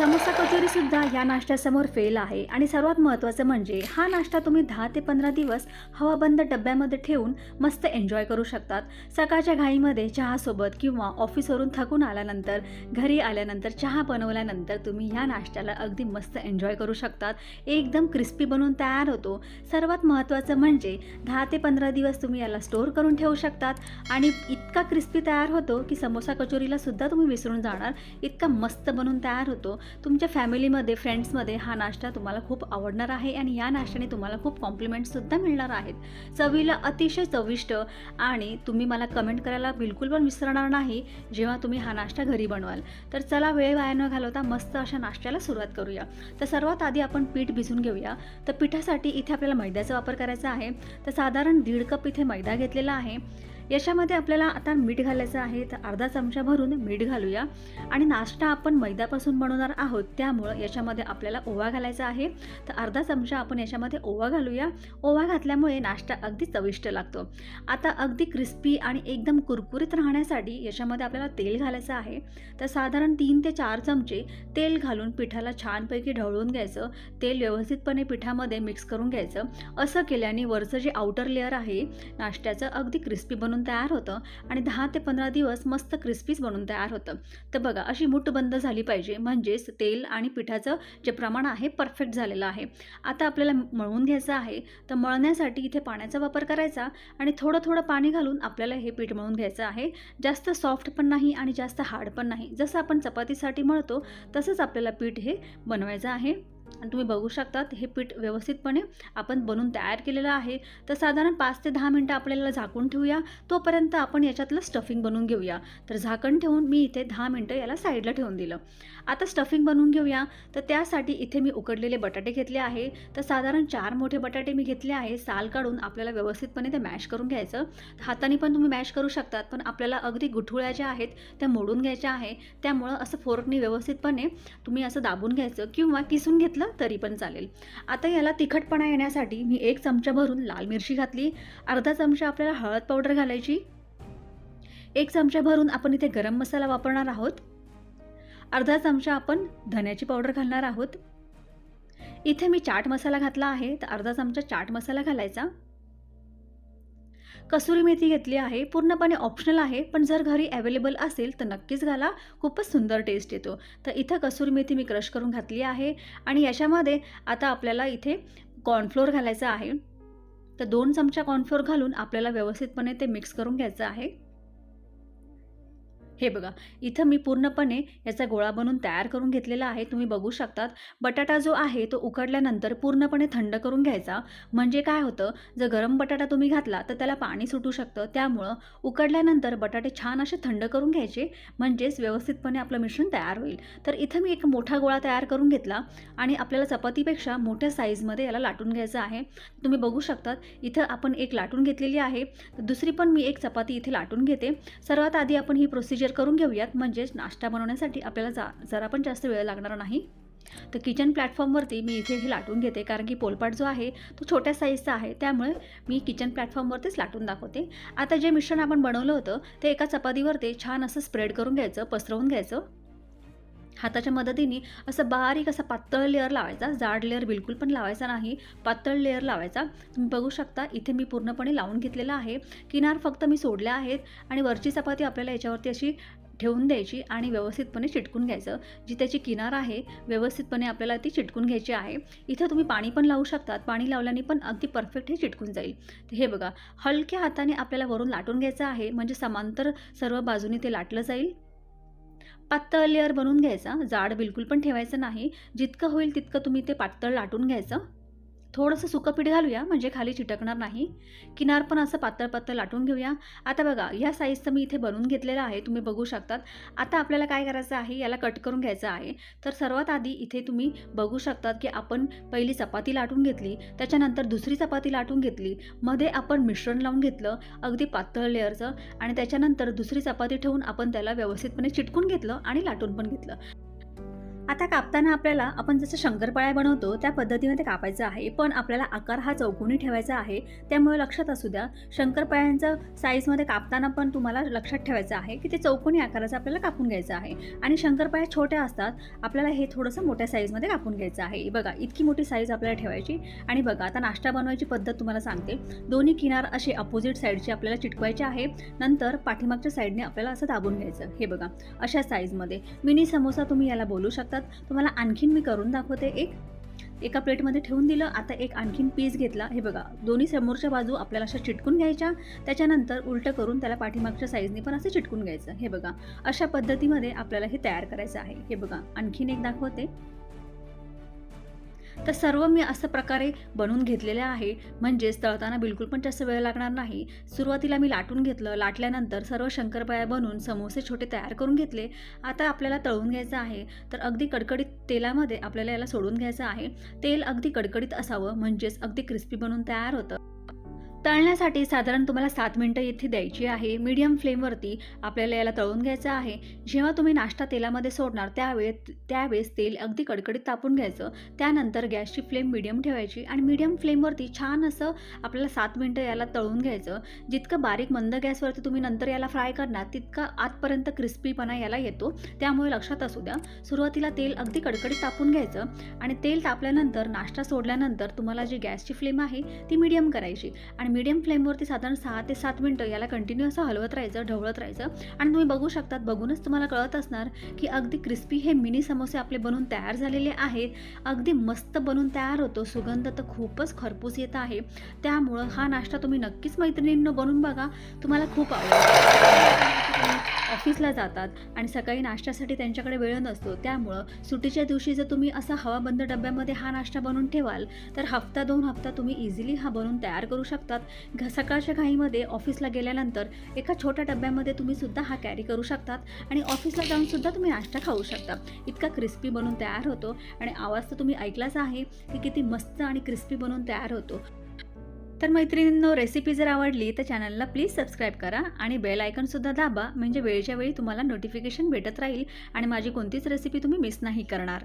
समोसा कचोरीसुद्धा या नाश्त्यासमोर फेल आहे. आणि सर्वात महत्त्वाचं म्हणजे हा नाश्ता तुम्ही दहा ते पंधरा दिवस हवाबंद डब्यामध्ये ठेवून मस्त एन्जॉय करू शकतात. सकाळच्या घाईमध्ये चहासोबत किंवा ऑफिसवरून थकून आल्यानंतर घरी आल्यानंतर चहा बनवल्यानंतर तुम्ही ह्या नाश्त्याला अगदी मस्त एन्जॉय करू शकतात. एकदम क्रिस्पी बनून तयार होतो. सर्वात महत्त्वाचं म्हणजे दहा ते पंधरा दिवस तुम्ही याला स्टोअर करून ठेवू शकतात. आणि इतका क्रिस्पी तयार होतो की समोसा कचोरीलासुद्धा तुम्ही विसरून जाणार. इतका मस्त बनून तयार होतो. तुमच्या फॅमिलीमध्ये फ्रेंड्समध्ये हा नाश्ता तुम्हाला खूप आवडणार आहे आणि या नाश्त्याने तुम्हाला खूप कॉम्प्लिमेंटसुद्धा मिळणार आहेत. चवीला अतिशय चविष्ट आणि तुम्ही मला कमेंट करायला बिलकुल पण विसरणार नाही जेव्हा तुम्ही हा नाश्ता घरी बनवाल. तर चला वेळ वाया न घालवता मस्त अशा नाश्त्याला सुरुवात करूया. तर सर्वात आधी आपण पीठ भिजून घेऊया. तर पिठासाठी इथे आपल्याला मैद्याचा वापर करायचा आहे. तर साधारण दीड कप इथे मैदा घेतलेला आहे. याच्यामध्ये आपल्याला आता मीठ घालायचं आहे तर अर्धा चमचा भरून मीठ घालूया. आणि नाश्ता आपण मैद्यापासून बनवणार आहोत त्यामुळं याच्यामध्ये आपल्याला ओवा घालायचा आहे. तर अर्धा चमचा आपण याच्यामध्ये ओवा घालूया. ओवा घातल्यामुळे नाश्ता अगदी चविष्ट लागतो. आता अगदी क्रिस्पी आणि एकदम कुरकुरीत राहण्यासाठी याच्यामध्ये आपल्याला तेल घालायचं आहे. तर साधारण तीन ते चार चमचे तेल घालून पिठाला छानपैकी ढवळून घ्यायचं. तेल व्यवस्थितपणे पिठामध्ये मिक्स करून घ्यायचं. असं केल्याने वरचं जे आउटर लेअर आहे नाश्त्याचं अगदी क्रिस्पी बनून तयार होतं आणि दहा ते पंधरा दिवस मस्त क्रिस्पीच बनून तयार होतं. तर बघा अशी मुठ बंद झाली पाहिजे. म्हणजेच तेल आणि पिठाचं जे प्रमाण आहे परफेक्ट झालेलं आहे. आता आपल्याला मळवून घ्यायचं आहे. तर मळण्यासाठी इथे पाण्याचा वापर करायचा आणि थोडं थोडं पाणी घालून आपल्याला हे पीठ मळून घ्यायचं आहे. जास्त सॉफ्ट पण नाही आणि जास्त हार्ड पण नाही. जसं आपण चपातीसाठी मळतो तसंच आपल्याला पीठ हे बनवायचं आहे. तुम्ही बघू शकतात हे पीठ व्यवस्थितपणे आपण बनवून तयार केलेलं आहे. तर साधारण पाच ते दहा मिनटं आपल्याला झाकून ठेवूया. तोपर्यंत आपण याच्यातलं स्टफिंग बनवून घेऊया. तर झाकण ठेवून मी इथे दहा मिनटं याला साईडला ठेवून दिलं. आता स्टफिंग बनवून घेऊया. तर त्यासाठी इथे मी उकडलेले बटाटे घेतले आहे. तर साधारण चार मोठे बटाटे मी घेतले आहे. साल काढून आपल्याला व्यवस्थितपणे ते मॅश करून घ्यायचं. हाताने पण तुम्ही मॅश करू शकतात पण आपल्याला अगदी गुठुळ्या ज्या आहेत त्या मोडून घ्यायच्या आहे. त्यामुळं असं फोर्कनी व्यवस्थितपणे तुम्ही असं दाबून घ्यायचं किंवा किसून घेतलं तरी पण चालेल. आता याला तिखटपणा येण्यासाठी मी एक चमचा भरून लाल मिरची घातली. अर्धा चमचा आपल्याला हळद पावडर घालायची. एक चमचा भरून आपण इथे गरम मसाला वापरणार आहोत. अर्धा चमचा आपण धन्याची पावडर घालणार आहोत. इथे मी चाट मसाला घातला आहे तर अर्धा चमचा चाट मसाला घालायचा. कसुरी मेथी घेतली आहे. पूर्णपणे ऑप्शनल आहे पण जर घरी अवेलेबल असेल तर नक्कीच घाला. खूपच सुंदर टेस्ट येतो. तर इथं कसुरी मेथी मी क्रश करून घातली आहे. आणि याच्यामध्ये आता आपल्याला इथे कॉर्नफ्लोअर घालायचं आहे. तर दोन चमचा कॉर्नफ्लोअर घालून आपल्याला व्यवस्थितपणे ते मिक्स करून घ्यायचं आहे. हे बघा इथं मी पूर्णपणे याचा गोळा बनवून तयार करून घेतलेला आहे. तुम्ही बघू शकतात बटाटा जो आहे तो उकडल्यानंतर पूर्णपणे थंड करून घ्यायचा. म्हणजे काय होतं जर गरम बटाटा तुम्ही घातला तर त्याला पाणी सुटू शकतं. त्यामुळं उकडल्यानंतर बटाटे छान असे थंड करून घ्यायचे. म्हणजेच व्यवस्थितपणे आपलं मिश्रण तयार होईल. तर इथं मी एक मोठा गोळा तयार करून घेतला आणि आपल्याला चपातीपेक्षा मोठ्या साईजमध्ये याला लाटून घ्यायचं आहे. तुम्ही बघू शकतात इथं आपण एक लाटून घेतलेली आहे. दुसरी पण मी एक चपाती इथे लाटून घेते. सर्वात आधी आपण ही प्रोसिजर करून घेऊयात. म्हणजेच नाश्ता बनवण्यासाठी आपल्याला जा जरा पण जास्त वेळ लागणार नाही. तर किचन प्लॅटफॉर्मवरती मी इथे हे लाटून घेते. कारण की पोलपाट जो आहे तो छोट्या साईजचा आहे. त्यामुळे मी किचन प्लॅटफॉर्मवरतीच लाटून दाखवते. आता जे मिश्रण आपण बनवलं होतं ते एका चपातीवरती छान असं स्प्रेड करून घ्यायचं पसरवून घ्यायचं. हाताच्या मदतीने असं बारीक असा पातळ लेअर लावायचा. जाड लेअर बिलकुल पण लावायचा नाही. पातळ लेअर लावायचा. तुम्ही बघू शकता इथे मी पूर्णपणे लावून घेतलेला आहे. किनार फक्त मी सोडल्या आहेत आणि वरची चपाती आपल्याला याच्यावरती अशी ठेवून द्यायची आणि व्यवस्थितपणे चिटकून घ्यायचं. जी त्याची किनार आहे व्यवस्थितपणे आपल्याला ती चिटकून घ्यायची आहे. इथं तुम्ही पाणी पण लावू शकतात. पाणी लावल्याने पण अगदी परफेक्ट हे चिटकून जाईल. हे बघा हलक्या हाताने आपल्याला वरून लाटून घ्यायचं आहे. म्हणजे समांतर सर्व बाजूने ते लाटलं जाईल. पातळ लेअर बनवून घ्यायचा. जाड बिलकुल पण ठेवायचं नाही. जितकं होईल तितकं तुम्ही ते पातळ लाटून घ्यायचं. थोडंसं सुकं पीठ घालूया म्हणजे खाली चिटकणार नाही. किनार पण असं पातळ पातळ लाटून घेऊया. आता बघा ह्या साईजचं मी इथे बनवून घेतलेलं आहे तुम्ही बघू शकतात. आता आपल्याला काय करायचं आहे याला कट करून घ्यायचं आहे. तर सर्वात आधी इथे तुम्ही बघू शकतात की आपण पहिली चपाती लाटून घेतली त्याच्यानंतर दुसरी चपाती लाटून घेतली मध्ये आपण मिश्रण लावून घेतलं अगदी पातळ लेअरचं आणि त्याच्यानंतर दुसरी चपाती ठेवून आपण त्याला व्यवस्थितपणे चिटकून घेतलं आणि लाटून पण घेतलं. आता कापताना आपल्याला आपण जसं शंकरपाळ्या बनवतो त्या पद्धतीमध्ये कापायचं आहे. पण आपल्याला आकार हा चौकोनी ठेवायचा आहे. त्यामुळे लक्षात असू द्या शंकरपाळ्यांचं साईजमध्ये कापताना पण तुम्हाला लक्षात ठेवायचं आहे की ते चौकोनी आकाराचं आपल्याला कापून घ्यायचं आहे. आणि शंकरपाळ्या छोट्या असतात आपल्याला हे थोडंसं मोठ्या साईजमध्ये कापून घ्यायचं आहे. बघा इतकी मोठी साईज आपल्याला ठेवायची. आणि बघा आता नाश्ता बनवायची पद्धत तुम्हाला सांगते. दोन्ही किनार असे अपोजिट साईडचे आपल्याला चिटकवायचे आहे. नंतर पाठीमागच्या साईडने आपल्याला असं दाबून घ्यायचं. हे बघा अशा साईजमध्ये मिनी समोसा तुम्ही याला बोलू शकतात तुम्हाला आणखीन मी करून दाखवते एक. एका प्लेटमध्ये ठेवून दिलं आता एक आणखीन पीस घेतला. हे बघा दोन्ही समोरच्या बाजू आपल्याला अशा चिटकून घ्यायच्या. त्याच्यानंतर उलटं करून त्याला पाठीमागच्या साईजने पण असं चिटकून घ्यायचं. हे बघा अशा पद्धतीमध्ये आपल्याला हे तयार करायचं आहे. हे बघा आणखीन एक दाखवते. तर सर्व मी असं प्रकारे बनवून घेतलेले आहे म्हणजेच तळताना बिलकुल पण जास्त वेळ लागणार नाही. सुरुवातीला मी लाटून घेतलं. लाटल्यानंतर सर्व शंकरपाया बनवून समोसे छोटे तयार करून घेतले. आता आपल्याला तळून घ्यायचं आहे. तर अगदी कडकडीत तेलामध्ये आपल्याला याला सोडून घ्यायचं आहे. तेल अगदी कडकडीत असावं. म्हणजेच अगदी क्रिस्पी बनून तयार होतं. तळण्यासाठी साधारण तुम्हाला सात मिनटं इथे द्यायची आहे. मीडियम फ्लेमवरती आपल्याला याला तळून घ्यायचं आहे. जेव्हा तुम्ही नाश्ता तेलामध्ये सोडणार त्यावेळेत त्यावेळेस तेल अगदी कडकडीत तापून घ्यायचं. त्यानंतर गॅसची फ्लेम मिडियम ठेवायची आणि मिडियम फ्लेमवरती छान असं आपल्याला सात मिनटं याला तळून घ्यायचं. जितकं बारीक मंद गॅसवरती तुम्ही नंतर याला फ्राय करणार तितका आतपर्यंत क्रिस्पीपणा याला येतो. त्यामुळे लक्षात असू द्या सुरुवातीला तेल अगदी कडकडीत तापून घ्यायचं आणि तेल तापल्यानंतर नाश्ता सोडल्यानंतर तुम्हाला जी गॅसची फ्लेम आहे ती मिडियम करायची आणि मिडियम फ्लेमवरती साधारण सहा ते सात मिनटं याला कंटिन्यू असं हलवत राहायचं ढवळत राहायचं. आणि तुम्ही बघू शकतात बघूनच तुम्हाला कळत असणार की अगदी क्रिस्पी हे मिनी समोसे आपले बनून तयार झालेले आहेत. अगदी मस्त बनून तयार होतो. सुगंध तर खूपच खरपूस येत आहे. त्यामुळं हा नाश्ता तुम्ही नक्कीच मैत्रिणींनं बनवून बघा. तुम्हाला खूप आवडेल. ऑफिसला जातात आणि सकाळी नाश्त्यासाठी त्यांच्याकडे वेळ नसतो. त्यामुळं सुट्टीच्या दिवशी जर तुम्ही असा हवाबंद डब्यामध्ये हा नाश्ता बनवून ठेवाल तर हफ्ता दोन हफ्ता तुम्ही इझिली हा बनवून तयार करू शकतात. घ सकाळच्या घाईमध्ये ऑफिसला गेल्यानंतर एका छोट्या डब्यामध्ये तुम्ही सुद्धा हा कॅरी करू शकतात आणि ऑफिसला जाऊन सुद्धा तुम्ही नाश्ता खाऊ शकता. इतका क्रिस्पी बनून तयार होतो आणि आवाज तर तुम्ही ऐकलाच आहे की किती मस्त आणि क्रिस्पी बनवून तयार होतो. तर मैत्रिणींनो रेसिपी जर आवडली तर चॅनलला प्लीज सबस्क्राईब करा आणि बेल आयकनसुद्धा दाबा म्हणजे वेळच्या वेळी तुम्हाला नोटिफिकेशन भेटत राहील आणि माझी कोणतीच रेसिपी तुम्ही मिस नाही करणार.